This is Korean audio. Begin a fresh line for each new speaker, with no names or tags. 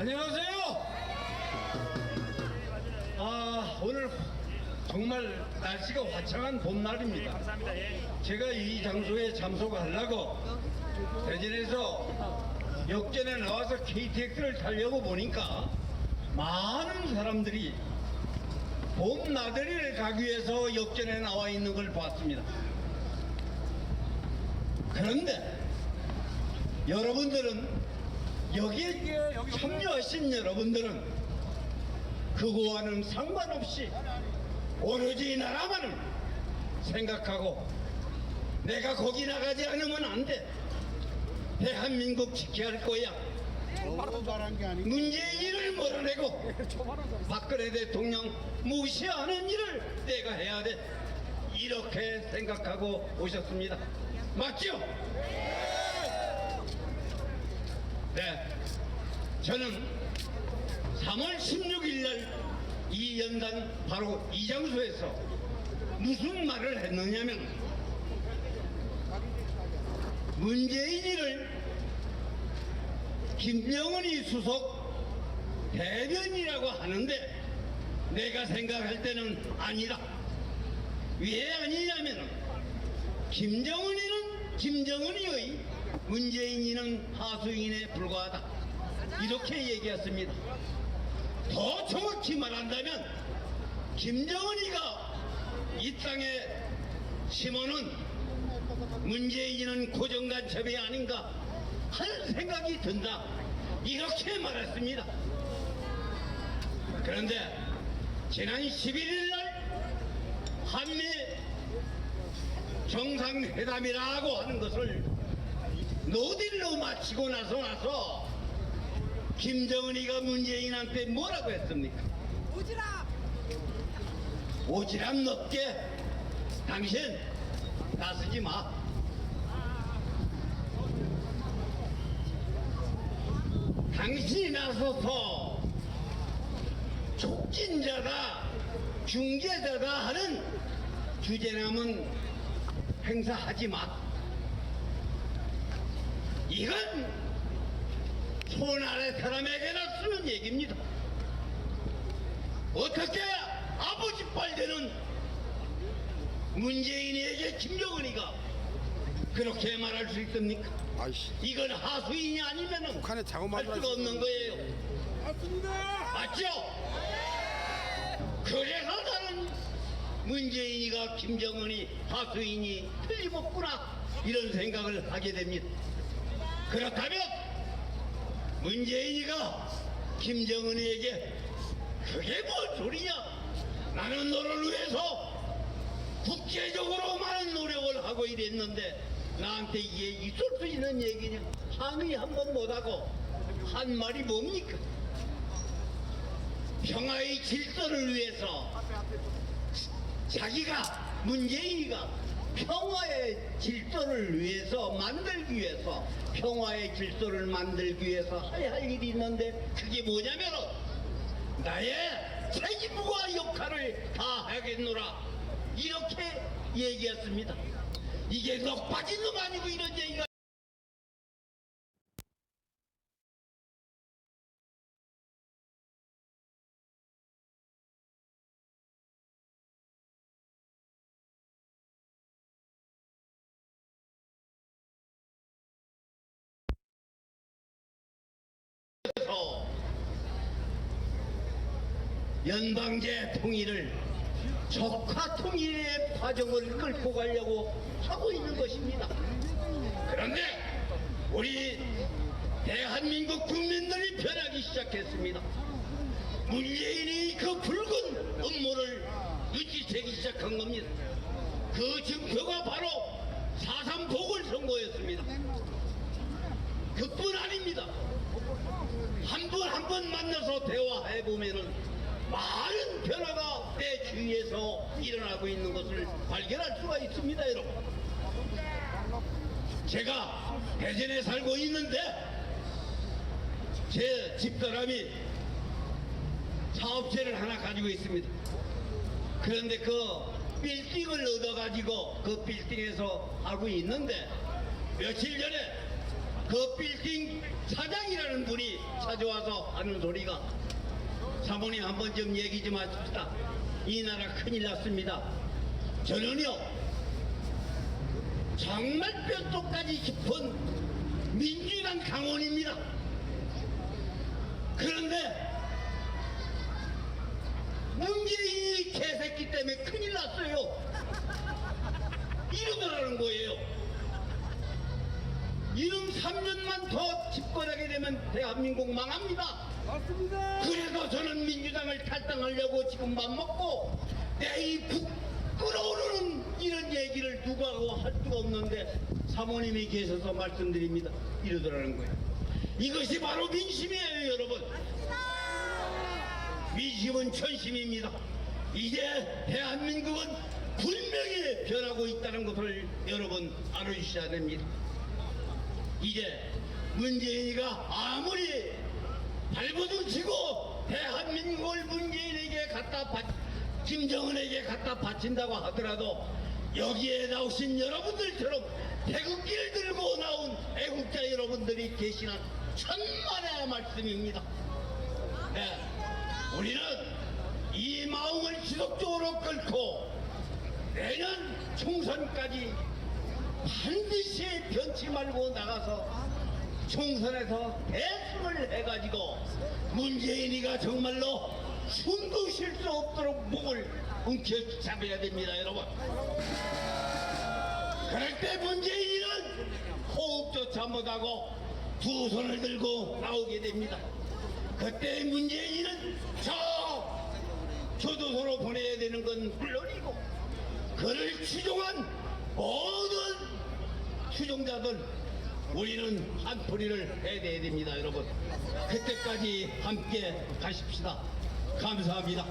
안녕하세요. 아 오늘 정말 날씨가 화창한 봄날입니다. 제가 이 장소에 참석하려고 대전에서 역전에 나와서 KTX를 타려고 보니까 많은 사람들이 봄 나들이를 가기 위해서 역전에 나와 있는 걸 봤습니다. 그런데 여러분들은 여기에 참여하신 여러분들은 그거와는 상관없이 오로지 나라만을 생각하고 내가 거기 나가지 않으면 안 돼. 대한민국 지켜야 할 거야.
아니고
문재인을 몰아내고 박근혜 대통령 무시하는 일을 내가 해야 돼. 이렇게 생각하고 오셨습니다. 맞죠? 네. 저는 3월 16일 날 이 연단 바로 이 장소에서 무슨 말을 했느냐면 문재인이를 김정은이 수석 대변이라고 하는데 내가 생각할 때는 아니라 왜 아니냐면 김정은이는 김정은이의 문재인 이는 하수인에 불과하다. 이렇게 얘기했습니다. 더 정확히 말한다면 김정은이가 이 땅에 심어놓은 문재인은 고정간첩이 아닌가 하는 생각이 든다. 이렇게 말했습니다. 그런데 지난 11일 날 한미 정상회담이라고 하는 것을 노딜로 마치고 나서 나서 김정은이가 문재인한테 뭐라고 했습니까?
오지랖
오지랖 넓게 당신 나서지 마. 당신이 나서서 촉진자다, 중재자다 하는 주제남은 행사하지 마. 이건 손 아래 사람에게나 쓰는 얘기입니다. 어떻게 아버지 빨대는 문재인에게 김정은이가 그렇게 말할 수 있습니까?
아이씨
이건 하수인이 아니면
북한에 작업
할 수가
만들어
없는 거예요. 맞죠? 그래서 나는 문재인이가 김정은이 하수인이 틀림없구나 이런 생각을 하게 됩니다. 그렇다면 문재인이가 김정은이에게 그게 뭔 소리냐? 나는 너를 위해서 국제적으로 많은 노력을 하고 이랬는데 나한테 이게 있을 수 있는 얘기냐? 항의 한 번 못하고 한 말이 뭡니까? 평화의 질서를 위해서 자기가 문재인이가 평화의 질서를 위해서 만들기 위해서 평화의 질서를 만들기 위해서 해야 할 일이 있는데 그게 뭐냐면 나의 책임과 역할을 다 하겠노라. 이렇게 얘기했습니다. 이게 너 빠진 놈 아니고 이런 얘기가 연방제 통일을 적화 통일의 과정을 끌고 가려고 하고 있는 것입니다. 그런데 우리 대한민국 국민들이 변하기 시작했습니다. 문재인이 그 붉은 음모를 눈치채기 시작한 겁니다. 그 증표가 바로 4.3 보궐선거였습니다. 그뿐 아닙니다. 한 번 한 번 만나서 대화해 보면은 많은 변화가 내 주위에서 일어나고 있는 것을 발견할 수가 있습니다, 여러분. 제가 대전에 살고 있는데 제 집사람이 사업체를 하나 가지고 있습니다. 그런데 그 빌딩을 얻어가지고 그 빌딩에서 하고 있는데 며칠 전에 그 빌딩 사 사장이라는 분이 찾아와서 하는 소리가 사모님 한 번 좀 얘기 좀 하십시다. 이 나라 큰일 났습니다. 저는요 정말 뼛속까지 깊은 민주당 강원입니다. 그런데 문재인이 개새끼 때문에 큰일 났어요. 이러더라는 거예요. 이름 3년만 더 집권하게 되면 대한민국 망합니다.
맞습니다.
저는 민주당을 탈당하려고 지금 맘먹고 내 이 부끄러우는 이런 얘기를 누가 할 수가 없는데 사모님이 계셔서 말씀드립니다. 이러더라는 거예요. 이것이 바로 민심이에요, 여러분. 민심은 천심입니다. 이제 대한민국은 분명히 변하고 있다는 것을 여러분 알아주셔야 됩니다. 이제 문재인이가 아무리 발버둥 치고 대한민국을 문재인에게 갖다 바, 김정은에게 갖다 바친다고 하더라도 여기에 나오신 여러분들처럼 태극기를 들고 나온 애국자 여러분들이 계시는 천만의 말씀입니다. 네, 우리는 이 마음을 지속적으로 끌고 내년 총선까지 반드시 변치 말고 나가서 총선에서 대승을 해가지고 문재인이가 정말로 숨도 쉴 수 없도록 목을 움켜잡아야 됩니다, 여러분. 그럴 때 문재인은 호흡조차 못하고 두 손을 들고 나오게 됩니다. 그때 문재인은 저 교도소로 보내야 되는 건 물론이고 그를 추종한 모든 추종자들 우리는 한풀이를 해야 됩니다 여러분. 그때까지 함께 가십시다. 감사합니다